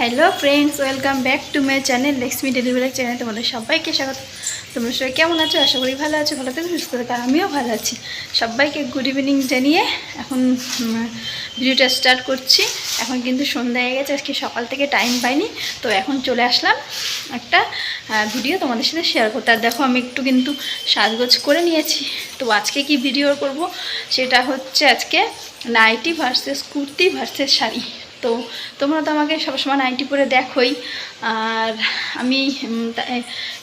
Hello friends welcome back to my channel Laxmi delivery channel তোমাদের সবাইকে স্বাগত। তোমরা সবাই কেমন আছো? আশা করি ভালো আছো, ভালো থেকে, সুস্থ থাকো, আমিও ভালো আছি। সবাইকে গুড ইভিনিং জানিয়ে এখন ভিডিওটা স্টার্ট করছি। এখন কিন্তু সন্ধ্যা হয়ে গেছে, আজকে সকাল থেকে টাইম পাইনি। তো এখন চলে আসলাম একটা ভিডিও তোমাদের সাথে শেয়ার করতে। আর দেখো, আমি একটু কিন্তু সাজগোজ করে নিয়েছি। তো আজকে কি ভিডিও করব? সেটা হচ্ছে আজকে nighty versus kurti versus sari. তো তোমরা তো আমাকে সবসময় নাইটি পরে দেখোই। আর আমি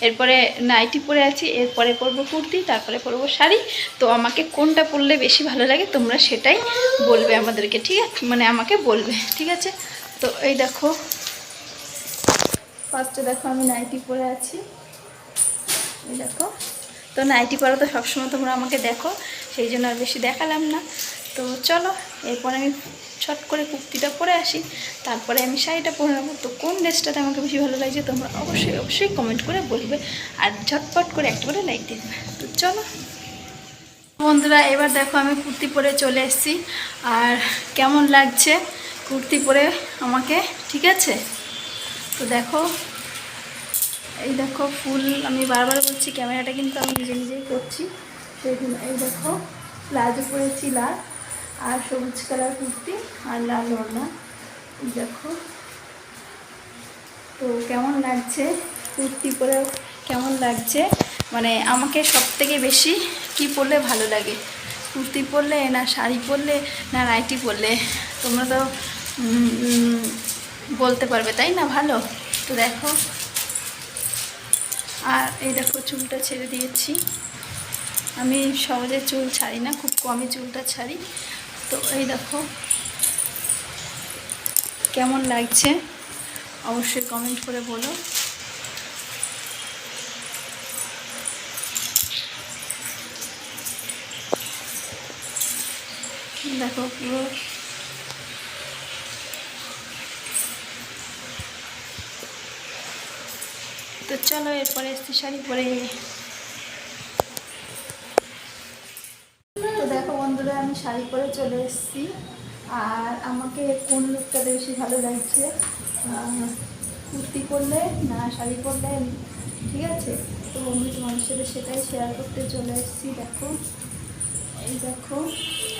এরপরে নাইটি পরে আছি, এরপরে পরবো কুর্তি, তারপরে পরবো শাড়ি। তো আমাকে কোনটা পরলে বেশি ভালো লাগে তোমরা সেটাই বলবে আমাদেরকে, ঠিক আছে? মানে আমাকে বলবে, ঠিক আছে? তো এই দেখো ফার্স্টে দেখো আমি নাইটি পরে আছি। এই দেখো, তো নাইটি পরা তো সবসময় তোমরা আমাকে দেখো, সেই জন্য আর বেশি দেখালাম না। তো চলো, এরপর আমি ছট করে কুর্তিটা পরে আসি। তারপরে আমি শাড়িটা পরে নেব। তো কোন ড্রেসটাতে আমাকে বেশি ভালো লাগছে তোমরা অবশ্যই অবশ্যই কমেন্ট করে বলবে। আর ঝটপট করে একটা করে লাইক দিয়ে দেবে। তো চলো। বন্ধুরা, এবার দেখো আমি কুর্তি পরে চলে এসেছি। আর কেমন লাগছে কুর্তি পরে আমাকে? ঠিক আছে? তো দেখো, এই দেখো ফুল আমি বারবার বলছি, ক্যামেরাটা কিন্তু আমি নিজে নিজেই করছি। সেই এই দেখো, প্লাজো পরেছি লাল। আর সবুজ কালার কুর্তি আর লাল ওড়না। দেখো। তো কেমন লাগছে কুর্তি পরে? কেমন লাগছে? মানে আমাকে সব থেকে বেশি কি পরলে ভালো লাগে? কুর্তি পরলে না শাড়ি পরলে না নাইটি পরলে? তোমরা তো বলতে পারবে, তাই না? ভালো? তো দেখো। আর এই দেখো, চুলটা ছেড়ে দিয়েছি। আমি সহজে চুল ছাড়ি না, খুব কমই চুলটা ছাড়ি। তো এই দেখো। কেমন লাগছে? অবশ্যই কমেন্ট করে বলো। দেখো পুরো। তো চলো, এরপরে এসছি শাড়ি পরে তো দেখো বন্ধুরা আমি শাড়ি পরে চলে এসেছি। আর আমাকে কোন লুকটাতে বেশি ভালো লাগছে? কুর্তি পরলে না শাড়ি পরলে? ঠিক আছে। তো আমি তোমাদের সাথে সেটাই শেয়ার করতে চলে এসেছি। দেখো। এই দেখো,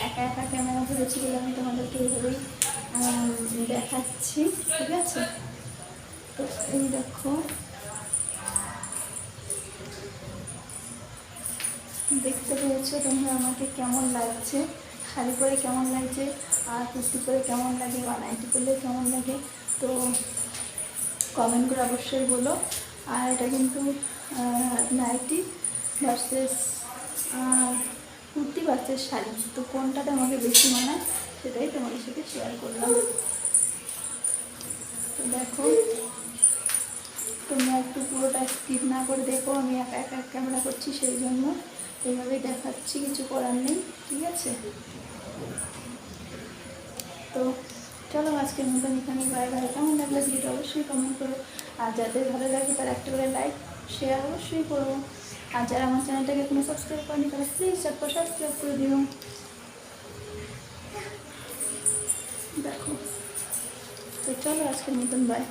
একা একা ক্যামেরা ধরেছি বলে আমি তোমাদেরকে এইভাবেই দেখাচ্ছি। ঠিক আছে? তো এই দেখো। দেখতে পেয়েছ তোমরা আমাকে কেমন লাগছে? শাড়ি পরে কেমন লাগছে? আর কুর্তি পরে কেমন লাগে? বা নাইটি পরলে কেমন লাগে? তো কমেন্ট করে অবশ্যই বলো। আর এটা কিন্তু nighty versus kurti versus sari. তো কোনটাতে আমাকে বেশি মানায় সেটাই তোমাদের সাথে শেয়ার করলাম। তো দেখো, তোমরা একটু পুরোটা স্কিপ না করে দেখো। আমি একা একা ক্যামেরা করছি সেই জন্য। এইভাবেই দেখাচ্ছি, কিছু করার নেই, ঠিক আছে? তো চলো আজকের মতন এখানে বাই বাই কেমন লাগলে ভিডিওটা অবশ্যই কমেন্ট করো। আর যাদের ভালো লাগে তারা একটা করে লাইক শেয়ার অবশ্যই করো। আর যারা আমার চ্যানেলটাকে এখনও সাবস্ক্রাইব করেনি, তারা প্লিজ চটপট সাবস্ক্রাইব করে দিও। দেখো। তো চলো আজকের মতন বাই